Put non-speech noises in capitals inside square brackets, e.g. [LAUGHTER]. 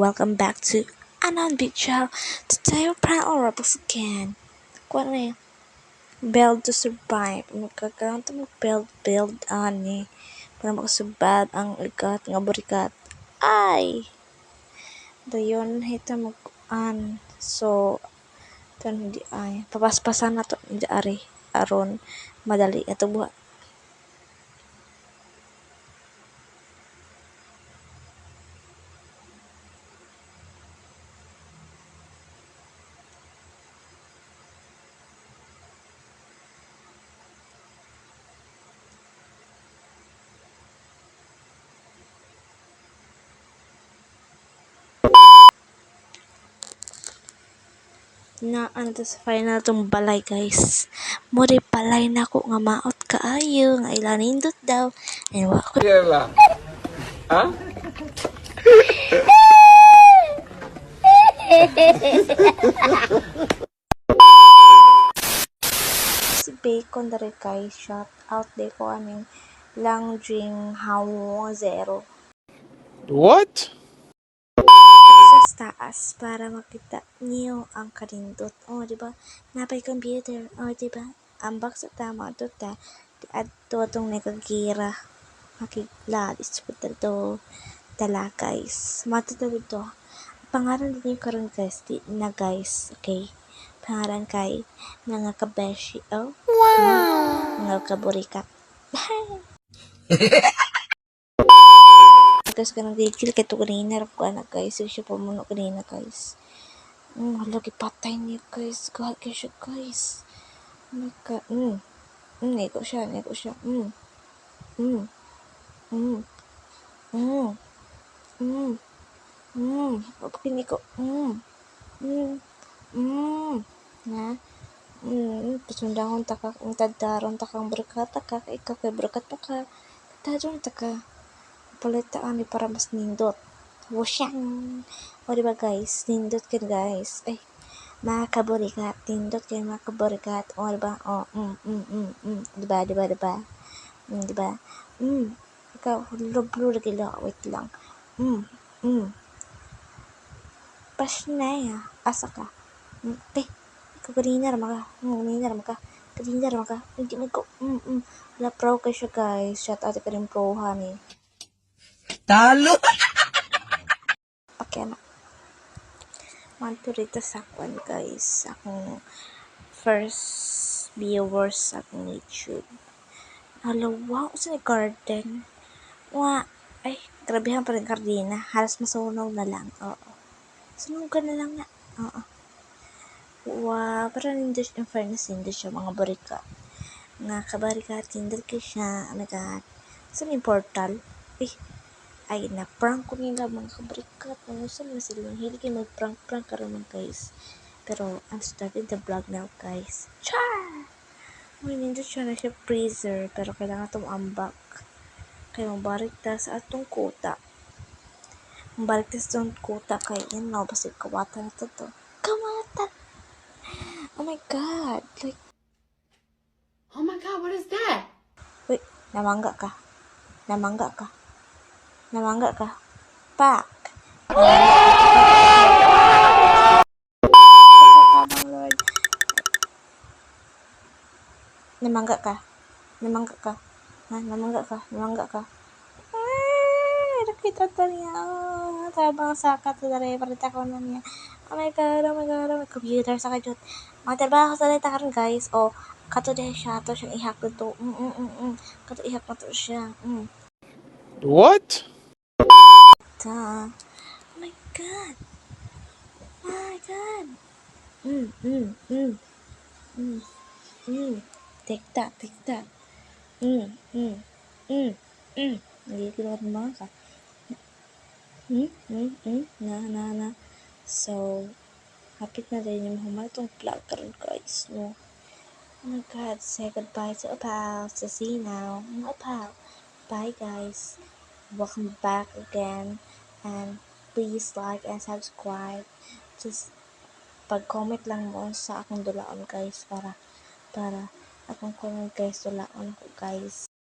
Welcome back to Anon Video. Today we're playing Roblox again. Ano yun? Build to survive. Magkakaroon tayo mag-build, build, ani. Para makasurvive ang ikat, nga burikat. Ay! Dayon, hita mag an So, ito hindi ay. Papaspasan na to. Hindi ari. Aron, madali. Ito buhat. Na ano to sa final tong balay guys muri balay na ko nga maot kaayo nga ilanindot daw and wa ko Yela. Ha? si bacon dere kay shout out de ko aning lang drink how zero What? Taas para makita niyo ang karindot. O, oh, di ba? Napay computer. O, oh, di ba? Ang box sa tama to ta. Di adto tong nagagira. Makigladis po to. Tala, guys. Matutawid to. Pangalan din yung karon guys. Di na guys. Okay? Pangalan kay mga kabeshi. Oh? Wow! Mga [LAUGHS] [LAUGHS] kaburikat. guys kanang gigil kay to kanina ko na guys so siya pa muno kanina guys. Mm, hala patay niya guys. Gahal kay siya guys. Oh my god mm. Mm nego siya nego siya. Mm. Mm. Mm. Mm. Mm. Mm. Pagpini ko mm. Mm. Mm. Na? Mm. Pasundahon taka ang tadaron takang berkat taka ikaw kay berkat pa ka. Tadaron taka palitaan ni para mas nindot. Wusyang! O diba guys, nindot ka guys. Ay, mga kaburikat, nindot kayo mga kaburikat. O diba, o, mm, mm, mm, mm. Diba, diba, diba? Mm, diba? Mm. Ikaw, lublo lagi lang. Wait lang. Mm, mm. Pas na ya. Asa ka? Mm, te, ikaw kanina naman ka. Mm, kanina naman ka. Kanina naman ka. Hindi mo ko. Mm, mm. Wala pro kayo siya guys. Shout out ka rin pro, honey. Talo! Okay na. Manto rito sa kwan guys. Akong first viewers sa akong YouTube. Hello, wow, sa garden. Wa, ay, grabehan pa rin kardina. Halos masunaw na lang. Oo. Sunugan na lang na. Oo. Wow, parang hindi in fairness, hindi siya mga barika. Nga kabarikat, hindi ka siya. Oh my God. Saan yung portal? Eh, ay na prank ko nila mga kabrikat ano sa na sila hindi kayo mag prank prank karon guys. Pero I'm starting the vlog now guys. Char may nindot siya na siya freezer pero kailangan itong ambak. Kaya mabalik ta sa atong kuta. Mabalik ta sa atong kuta kay yan no basta kawatan na to to. Kawatan! Oh my god like Oh my god, what is that? wait namangga ka. Namangga ka namangga ka pak Tabang Lord. Namangga ka. Namangga ka. Ha? Namangga ka. Namangga ka. Ay, nakita to niya. Oh, tabang sakat sa dali. Parita ko na niya. Oh my god, oh my god, oh my computer sa kajut. Mga trabaho sa dali karon guys. Oh, kato dahil siya. To siyang ihak to. Mm, mm, mm, mm. Kato ihak na to siya. Mm. What? Ta. Oh my god. Oh my god. Mm, mm, mm. Mm, mm. Take that, take that. Mm, mm, mm, mm. Nagigilawat ng mga ka. Mm, mm, mm. Na, na, na. So, hapit na rin yung humal itong vlog karon guys, no? Oh my god, say goodbye to Opal. To see now. Opal. Bye guys. Welcome back again. And please like and subscribe. Just pag-comment lang mo sa akong dulaon guys para para akong comment guys dulaon ko guys